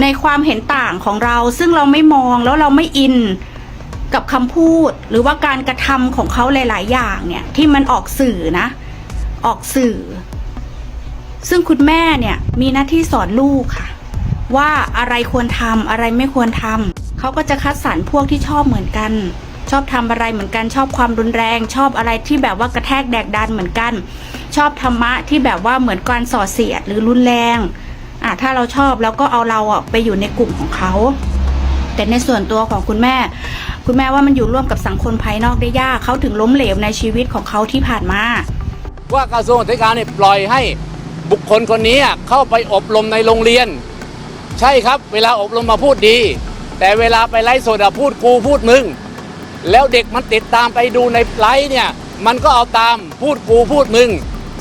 ในความเห็นต่างของเราซึ่งเราไม่มองแล้วเราไม่อินกับคำพูด หรือว่าการกระทำของเขาหลาย ๆ อย่างเนี่ยที่มันออกสื่อนะ ออกสื่อ ซึ่งคุณแม่เนี่ยมีหน้าที่สอนลูกค่ะ ว่าอะไรควรทำอะไรไม่ควรทำเขาก็จะคัดสรรพวกที่ชอบเหมือนกัน ชอบทำอะไรเหมือนกัน ชอบความรุนแรง ชอบอะไรที่แบบว่ากระแทกแดกดันเหมือนกัน ชอบธรรมะที่แบบว่าเหมือนการส่อเสียดหรือรุนแรง อะถ้าเราชอบแล้วก็เอาเราอะไปอยู่ในกลุ่มของเขา แต่ในส่วนตัวของคุณแม่ คุณแม่ว่ามันอยู่ร่วมกับสังคมภายนอกได้ยากเขาถึงล้มเหลวในชีวิตของเขาที่ผ่านมา ว่ากระทรวงศึกษาธิการเนี่ยปล่อยให้บุคคลคนนี้เข้าไปอบรมในโรงเรียน ใช่ครับ เวลาอบรมมาพูดดี แต่เวลาไปไลฟ์สดอะพูดกูพูดมึง แล้วเด็กมันติดตามไปดูในไลฟ์เนี่ย มันก็เอาตามพูดกูพูดมึง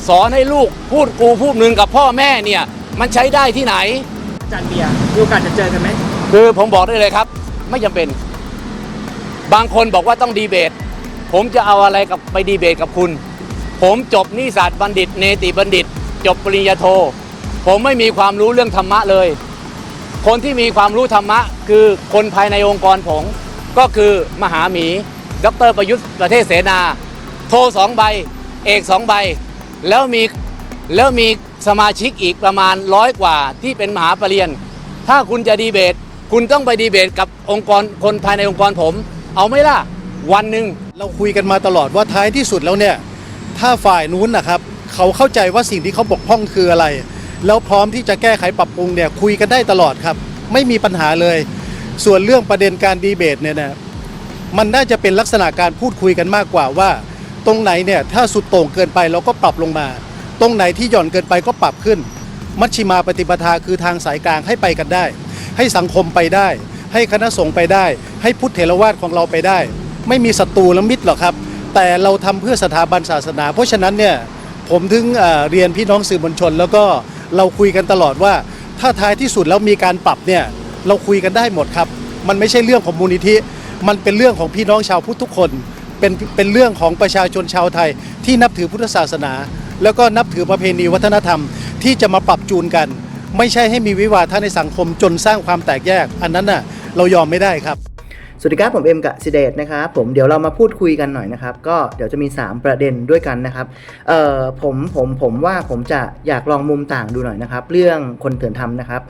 สอนให้ลูกพูดกูพูดมึงกับพ่อแม่เนี่ย มันใช้ได้ที่ไหน อาจารย์เบียร์มีโอกาสจะเจอกันไหมคือผมบอกได้เลยครับ ไม่จำเป็น บางคนบอกว่าต้องดีเบต ผมจะเอาอะไรกับไปดีเบตกับคุณ ผมจบนิสสัตบัณฑิต เนติบัณฑิต จบปริญญาโท ผมไม่มีความรู้เรื่องธรรมะเลย คนที่มีความรู้ธรรมะ คือคนภายในองค์กรผมก็คือมหาหมี ดรประยุทธ์ประเทศเสนา โทสองใบ เอกสองใบ แล้วมีแล้วมี สมาชิกอีกประมาณร้อยกว่าที่เป็นมหาปรริญญาถ้าคุณจะดีเบต คุณต้องไปดีเบตกับองค์กรคนภายในองค์กรผม เอาไหมล่ะ วันหนึ่งเราคุยกันมาตลอดว่าท้ายที่สุดแล้วเนี่ย ถ้าฝ่ายนู้นนะครับ เขาเข้าใจว่าสิ่งที่เขาบกพร่องคืออะไร แล้วพร้อมที่จะแก้ไขปรับปรุงเนี่ยคุยกันได้ตลอดครับ ไม่มีปัญหาเลย ส่วนเรื่องประเด็นการดีเบตเนี่ยนะมันน่าจะเป็นลักษณะการพูดคุยกันมากกว่าว่า ตรงไหนเนี่ยถ้าสุดโต่งเกินไปเราก็ปรับลงมา ตรงไหนที่หย่อนเกินไปก็ปรับขึ้น มัชชิมาปฏิปทาคือทางสายกลางให้ไปกันได้ ให้สังคมไปได้ ให้คณะสงฆ์ไปได้ ให้พุทธเถรวาทของเราไปได้ ไม่มีศัตรูและมิตรหรอกครับ แต่เราทำเพื่อสถาบันศาสนา เพราะฉะนั้นเนี่ยผมถึงเเรียนพี่น้องสื่อมวลชน แล้วก็เราคุยกันตลอดว่า ถ้าท้ายที่สุดแล้วมีการปรับเนี่ยเราคุยกันได้หมดครับ มันไม่ใช่เรื่องของมูลนิธิ มันเป็นเรื่องของพี่น้องชาวพุทธทุกคน เป็นเป็นเรื่องของประชาชนชาวไทยที่นับถือพุทธศาสนา แล้วก็นับถือประเพณีวัฒนธรรมที่จะมาปรับจูนกัน ไม่ใช่ให้มีวิวาทะในสังคมจนสร้างความแตกแยก อันนั้นน่ะเรายอมไม่ได้ครับ สวัสดีครับผมเอ็มกับสิเดชนะครับผมเดี๋ยวเรามาพูดคุยกันหน่อยนะครับก็เดี๋ยวจะมี 3 ประเด็นด้วยกันนะครับเอ่อผมผมผมว่าผมจะอยากลองมุมต่างดูหน่อยนะครับ เรื่องคนเถื่อนทำนะครับ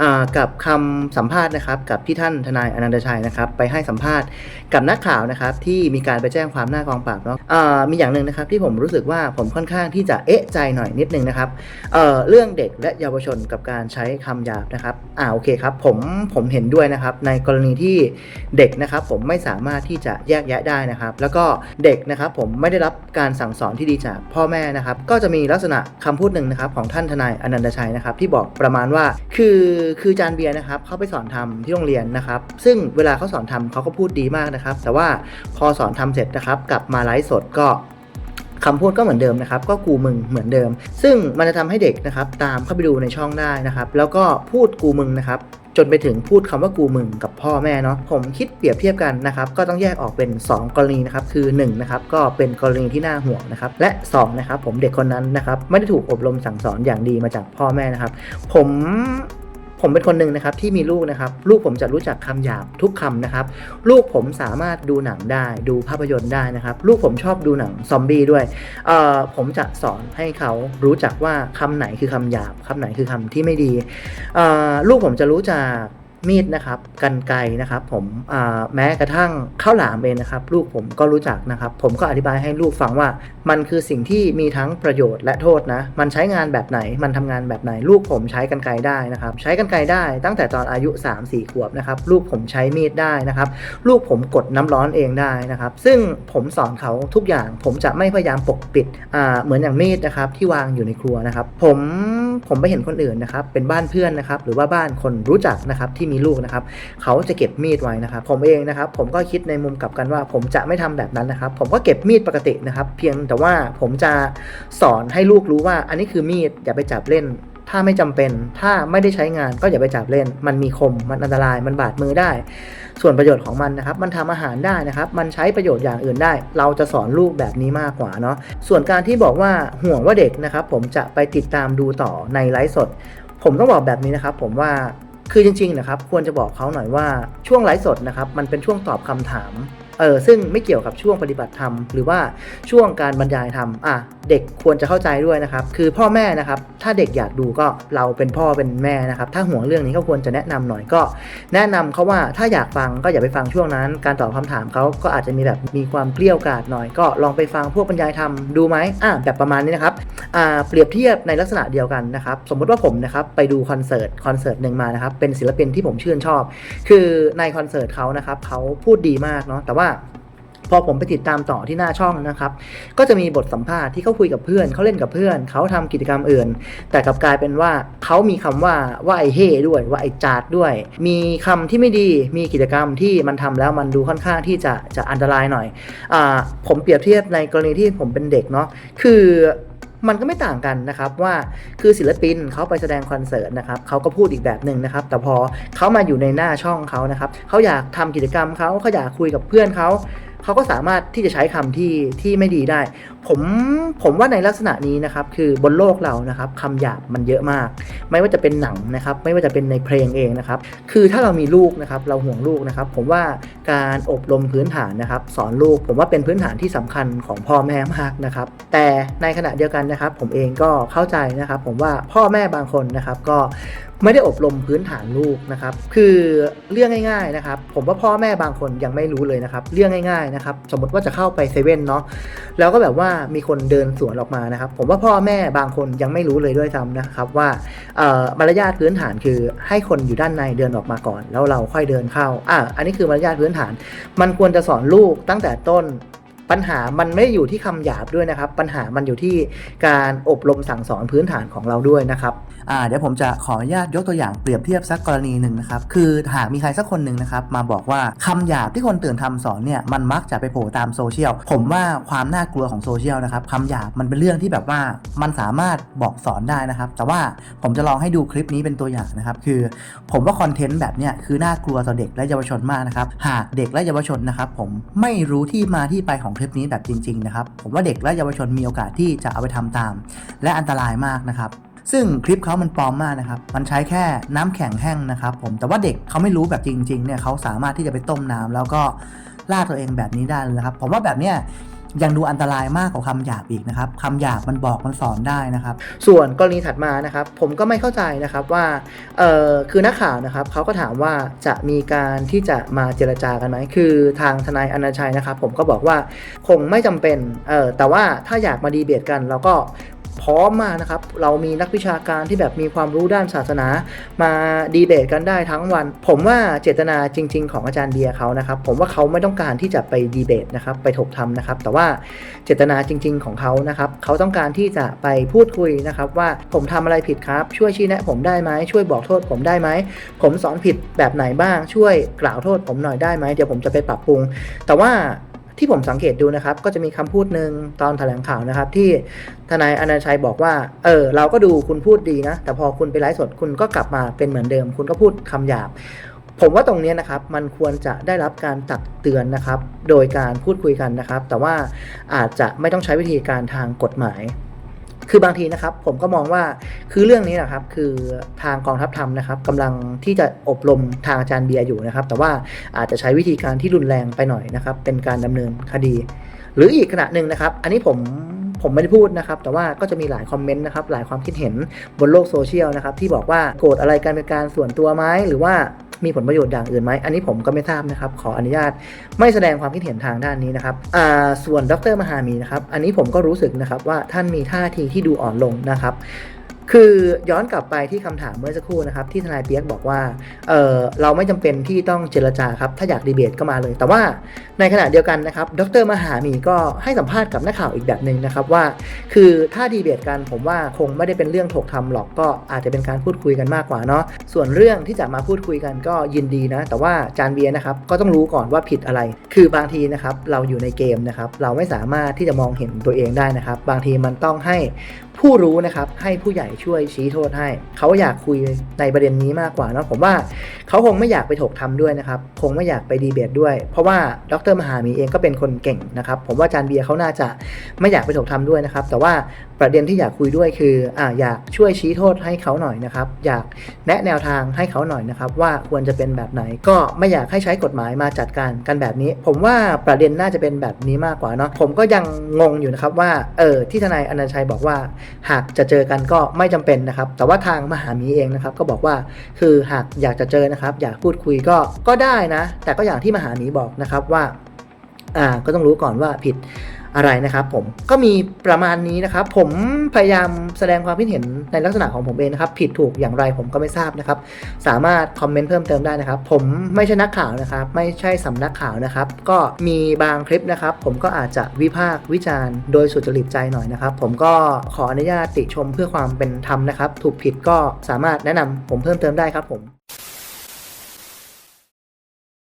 อ่ากับคำสัมภาษณ์นะครับ กับที่ท่านทนายอนันตชัยนะครับ ไปให้สัมภาษณ์กับนักข่าวนะครับที่มีการไปแจ้งความหน้ากองปราบเนาะอ่ามีอย่างหนึ่งนะครับที่ผมรู้สึกว่าผมค่อนข้างที่จะเอะใจหน่อยนิดนึงนะครับเอ่อเรื่องเด็กและเยาวชนกับการใช้คำหยาบนะครับอ่าโอเคครับผมผมเห็นด้วยนะครับในกรณีที่เด็กนะครับผมไม่สามารถที่จะแยกแยะได้นะครับ แล้วก็เด็กนะครับผมไม่ได้รับการสั่งสอนที่ดีจากพ่อแม่นะครับ ก็จะมีลักษณะคำพูดหนึ่งนะครับของท่านทนายอนันตชัยนะครับ ที่บอกประมาณว่า คือคือจานเบียร์นะครับเขาไปสอนทำที่โรงเรียนนะครับ ซึ่งเวลาเขาสอนทำเขาก็พูดดีมากนะครับ แต่ว่าพอสอนทำเสร็จนะครับ กลับมาไลฟ์สดก็คำพูดก็เหมือนเดิมนะครับ ก็กูมึงเหมือนเดิม ซึ่งมันจะทำให้เด็กนะครับ ตามเข้าไปดูในช่องได้นะครับ แล้วก็พูดกูมึงนะครับ จนไปถึงพูดคำว่ากูมึงกับพ่อแม่เนาะผมคิดเปรียบเทียบกันนะครับก็ต้องแยกออกเป็น 2 กรณีนะครับคือ1นะครับก็เป็นกรณีที่น่าห่วงนะครับและ2นะครับผมเด็กคนนั้นนะครับไม่ได้ถูกอบรมสั่งสอนอย่างดีมาจากพ่อแม่นะครับผม ผมเป็นคนหนึ่งนะครับที่มีลูกนะครับ ลูกผมจะรู้จักคำหยาบทุกคำนะครับ ลูกผมสามารถดูหนังได้ดูภาพยนตร์ได้นะครับ ลูกผมชอบดูหนังซอมบี้ด้วยเอ่อผมจะสอนให้เขารู้จักว่าคำไหนคือคำหยาบคำไหนคือคำที่ไม่ดีเอ่อลูกผมจะรู้จัก มีดนะครับกันไกนะครับผมแม้กระทั่งข้าวหลามเองนะครับ ลูกผมก็รู้จักนะครับ ผมก็อธิบายให้ลูกฟังว่า มันคือสิ่งที่มีทั้งประโยชน์และโทษนะ มันใช้งานแบบไหนมันทำงานแบบไหน ลูกผมใช้กันไกได้นะครับ ใช้กันไกได้ตั้งแต่ตอนอายุ 3-4 ขวบนะครับ ลูกผมใช้มีดได้นะครับ ลูกผมกดน้ำร้อนเองได้นะครับ ซึ่งผมสอนเขาทุกอย่าง ผมจะไม่พยายามปกปิดเหมือนอย่างมีดนะครับที่วางอยู่ในครัวนะครับ ผม ผมไปเห็นคนอื่นนะครับ เป็นบ้านเพื่อนนะครับ หรือว่าบ้านคนรู้จักนะครับที่มีลูกนะครับ เขาจะเก็บมีดไว้นะครับ ผมเองนะครับ ผมก็คิดในมุมกลับกันว่า ผมจะไม่ทำแบบนั้นนะครับ ผมก็เก็บมีดปกตินะครับ เพียงแต่ว่าผมจะสอนให้ลูกรู้ว่า อันนี้คือมีดอย่าไปจับเล่น ถ้าไม่จำเป็น ถ้าไม่ได้ใช้งานก็อย่าไปจับเล่น มันมีคม มันอันตราย มันบาดมือได้ ส่วนประโยชน์ของมันนะครับ มันทำอาหารได้นะครับ มันใช้ประโยชน์อย่างอื่นได้ เราจะสอนลูกแบบนี้มากกว่าเนาะ ส่วนการที่บอกว่าห่วงว่าเด็กนะครับ ผมจะไปติดตามดูต่อในไลฟ์สด ผมต้องบอกแบบนี้นะครับ ผมว่าคือจริงๆนะครับ ควรจะบอกเขาหน่อยว่าช่วงไลฟ์สดนะครับ มันเป็นช่วงตอบคำถาม เออซึ่งไม่เกี่ยวกับช่วงปฏิบัติธรรมหรือว่าช่วงการบรรยายธรรมอะเด็กควรจะเข้าใจด้วยนะครับคือพ่อแม่นะครับถ้าเด็กอยากดูก็เราเป็นพ่อเป็นแม่นะครับถ้าห่วงเรื่องนี้ก็ควรจะแนะนำหน่อยก็ แนะนำเขาว่าถ้าอยากฟังก็อย่าไปฟังช่วงนั้น การตอบคำถามเขาก็อาจจะมีแบบมีความเกลี้ยวกล่อดหน่อยก็ลองไปฟังพวกบรรยายธรรมดูไหมอะแบบประมาณนี้นะครับอ่าเปรียบเทียบในลักษณะเดียวกันนะครับสมมติว่าผมนะครับไปดูคอนเสิร์ตคอนเสิร์ตหนึ่งมานะครับเป็นศิลปินที่ผมชื่นชอบ คือในคอนเสิร์ตเขานะครับเขาพูดดีมากเนาะแต่ว่า พอผมไปติดตามต่อที่หน้าช่องนะครับ ก็จะมีบทสัมภาษณ์ที่เขาคุยกับเพื่อนเขาเล่นกับเพื่อนเขาทำกิจกรรมอื่น แต่กลับกลายเป็นว่าเขามีคำว่าว่าไอเฮ่ด้วยว่าไอจาดด้วย มีคำที่ไม่ดีมีกิจกรรมที่มันทำแล้วมันดูค่อนข้างที่จะจะอันตรายหน่อยอผมเปรียบเทียบในกรณีที่ผมเป็นเด็กเนาะคือมันก็ไม่ต่างกันนะครับว่าคือศิลปินเขาไปแสดงคอนเสิร์ตนะครับเขาก็พูดอีกแบบหนึ่งนะครับ แต่พอเขามาอยู่ในหน้าช่องเขานะครับเขาอยากทำกิจกรรมเขาเขาอยากคุยกับเพื่อนเขา เขาก็สามารถที่จะใช้คำที่ที่ไม่ดีได้ผมผมว่าในลักษณะนี้นะครับคือบนโลกเรานะครับคำหยาบมันเยอะมาก ไม่ว่าจะเป็นหนังนะครับ ไม่ว่าจะเป็นในเพลงเองนะครับ คือถ้าเรามีลูกนะครับ เราห่วงลูกนะครับ ผมว่าการอบรมพื้นฐานนะครับ สอนลูก ผมว่าเป็นพื้นฐานที่สำคัญของพ่อแม่มากนะครับ แต่ในขณะเดียวกันนะครับ ผมเองก็เข้าใจนะครับ ผมว่าพ่อแม่บางคนนะครับก็ไม่ได้อบรมพื้นฐานลูกนะครับ คือเรื่องง่าย ๆนะครับ ผมว่าพ่อแม่บางคนยังไม่รู้เลยนะครับ เรื่องง่าย ๆนะครับ สมมติว่าจะเข้าไปเซเว่นเนาะแล้วก็แบบว่ามีคนเดินสวนออกมานะครับ ผมว่าพ่อแม่บางคนยังไม่รู้เลยด้วยซ้ำนะครับว่ามารยาทพื้นฐานคือให้คนอยู่ด้านในเดินออกมาก่อน แล้วเราค่อยเดินเข้าอะอันนี้คือมารยาทพื้นฐาน มันควรจะสอนลูกตั้งแต่ต้น ปัญหามันไม่อยู่ที่คำหยาบด้วยนะครับ ปัญหามันอยู่ที่การอบรมสั่งสอนพื้นฐานของเราด้วยนะครับอ่าเดี๋ยวผมจะขออนุญาตยกตัวอย่างเปรียบเทียบสักกรณีหนึ่งนะครับคือหากมีใครสักคนหนึ่งนะครับมาบอกว่าคำหยาบที่คนตื่นทำสอนเนี่ยมันมักจะไปโผล่ตามโซเชียลผมว่าความน่ากลัวของโซเชียลนะครับคำหยาบมันเป็นเรื่องที่แบบว่ามันสามารถบอกสอนได้นะครับ แต่ว่าผมจะลองให้ดูคลิปนี้เป็นตัวอย่างนะครับ คือผมว่าคอนเทนต์แบบเนี้ยคือน่ากลัวต่อเด็กและเยาวชนมากนะครับหากเด็กและเยาวชนนะครับผมไม่รู้ที่มาที่ไปของลิปนี้แบบจริงๆนะครับผมว่าเด็กและเยาวชนมีโอกาสที่จะเอาไปทำตาม และอันตรายมากนะครับซึ่งคลิปเขามันปลอมมากนะครับ มันใช้แค่น้ำแข็งแห้งนะครับผม แต่ว่าเด็กเขาไม่รู้แบบจริงๆเนี่ยเขาสามารถที่จะไปต้มน้ำแล้วก็ล่าตัวเองแบบนี้ได้เลยนะครับ ผมว่าแบบเนี้ย ยังดูอันตรายมากกว่าคำหยาบอีกนะครับคำหยาบมันบอกมันสอนได้นะครับ ส่วนกรณีถัดมานะครับ ผมก็ไม่เข้าใจนะครับว่าเออคือนักข่าวนะครับเขาก็ถามว่าจะมีการที่จะมาเจรจากันไหมคือทางทนายอนาชัยนะครับ ผมก็บอกว่าคงไม่จำเป็นเออแต่ว่าถ้าอยากมาดีเบตกันเราก็ พร้อมมากนะครับ เรามีนักวิชาการที่แบบมีความรู้ด้านศาสนา มาดีเบตกันได้ทั้งวัน ผมว่าเจตนาจริง ๆ ของอาจารย์เบียร์เขานะครับ ผมว่าเขาไม่ต้องการที่จะไปดีเบตนะครับ ไปถกทำนะครับ แต่ว่าเจตนาจริง ๆ ของเขานะครับ เขาต้องการที่จะไปพูดคุยนะครับ ว่าผมทำอะไรผิดครับ ช่วยชี้แนะ ผมได้ไหมช่วยบอกโทษ ผมได้ไหม ผมสอนผิดแบบไหนบ้าง ช่วยกล่าวโทษ ผมหน่อยได้ไหมเดี๋ยวผมจะไปปรับปรุง แต่ว่า ที่ผมสังเกตดูนะครับ ก็จะมีคำพูดหนึ่งตอนแถลงข่าวนะครับ ที่ทนายอนันชัยบอกว่า เออ เราก็ดูคุณพูดดีนะ แต่พอคุณไปไลฟ์สดคุณก็กลับมาเป็นเหมือนเดิม คุณก็พูดคำหยาบ ผมว่าตรงนี้นะครับ มันควรจะได้รับการตักเตือนนะครับ โดยการพูดคุยกันนะครับ แต่ว่าอาจจะไม่ต้องใช้วิธีการทางกฎหมาย คือบางทีนะครับผมก็มองว่าคือเรื่องนี้นะครับคือทางกองทัพธรรมนะครับกำลังที่จะอบรมทางอาจารย์เบียร์อยู่นะครับ แต่ว่าอาจจะใช้วิธีการที่รุนแรงไปหน่อยนะครับ เป็นการดำเนินคดี หรืออีกขณะหนึ่งนะครับ อันนี้ผมผมไม่ได้พูดนะครับ แต่ว่าก็จะมีหลายคอมเมนต์นะครับ หลายความคิดเห็นบนโลกโซเชียลนะครับ ที่บอกว่าโกรธอะไรกันเป็นการส่วนตัวไหมหรือว่า มีผลประโยชน์อย่างอื่นไหมอันนี้ผมก็ไม่ทราบนะครับ ขออนุญาตไม่แสดงความคิดเห็นทางด้านนี้นะครับอ่าส่วนดรมหามีนะครับ อันนี้ผมก็รู้สึกนะครับว่าท่านมีท่าทีที่ดูอ่อนลงนะครับ คือย้อนกลับไปที่คำถามเมื่อสักครู่นะครับ ที่ทนายเปียกบอกว่าเออเราไม่จำเป็นที่ต้องเจรจาครับ ถ้าอยากดีเบตก็มาเลย แต่ว่าในขณะเดียวกันนะครับ ดรมหามีก็ให้สัมภาษณ์กับนักข่าวอีกแบบหนึ่งนะครับว่า คือถ้าดีเบตกันผมว่าคงไม่ได้เป็นเรื่องถกทำหรอกก็อาจจะเป็นการพูดคุยกันมากกว่าเนาะส่วนเรื่องที่จะมาพูดคุยกันก็ยินดีนะ แต่ว่าจานเบียร์นะครับก็ต้องรู้ก่อนว่าผิดอะไร คือบางทีนะครับเราอยู่ในเกมนะครับเราไม่สามารถที่จะมองเห็นตัวเองได้นะครับ บางทีมันต้องให้ผู้รู้นะครับให้ผู้ใหญ่ช่วยชี้โทษให้ เขาอยากคุยในประเด็นนี้มากกว่าเนะผมว่าเขาคงไม่อยากไปถกทำด้วยนะครับ คงไม่อยากไปดีเบตด้วย เพราะว่าดรมหามีเองก็เป็นคนเก่งนะครับ ผมว่าอาจารย์เบียร์เขาน่าจะไม่อยากไปถกทำด้วยนะครับ แต่ว่า ประเด็นที่อยากคุยด้วยคืออ่าอยากช่วยชี้โทษให้เขาหน่อยนะครับ อยากแนะแนวทางให้เขาหน่อยนะครับ ว่าควรจะเป็นแบบไหนก็ไม่อยากให้ใช้กฎหมายมาจัดการกันแบบนี้ ผมว่าประเด็นน่าจะเป็นแบบนี้มากกว่าเนาะผมก็ยังงงอยู่นะครับว่าเออที่ทนายอนันชัยบอกว่า หากจะเจอกันก็ไม่จำเป็นนะครับ แต่ว่าทางมหามีเองนะครับก็บอกว่าคือหากอยากจะเจอนะครับ อยากพูดคุยก็ก็ได้นะ แต่ก็อย่างที่มหามีบอกนะครับว่าอ่าก็ต้องรู้ก่อนว่าผิด อะไรนะครับผมก็มีประมาณนี้นะครับ ผมพยายามแสดงความคิดเห็นในลักษณะของผมเองนะครับ ผิดถูกอย่างไรผมก็ไม่ทราบนะครับ สามารถคอมเมนต์เพิ่มเติมได้นะครับ ผมไม่ใช่นักข่าวนะครับ ไม่ใช่สำนักข่าวนะครับ ก็มีบางคลิปนะครับ ผมก็อาจจะวิพากษ์วิจารณ์โดยสุจริตใจหน่อยนะครับ ผมก็ขออนุญาตติชมเพื่อความเป็นธรรมนะครับ ถูกผิดก็สามารถแนะนำผมเพิ่มเติมได้ครับผม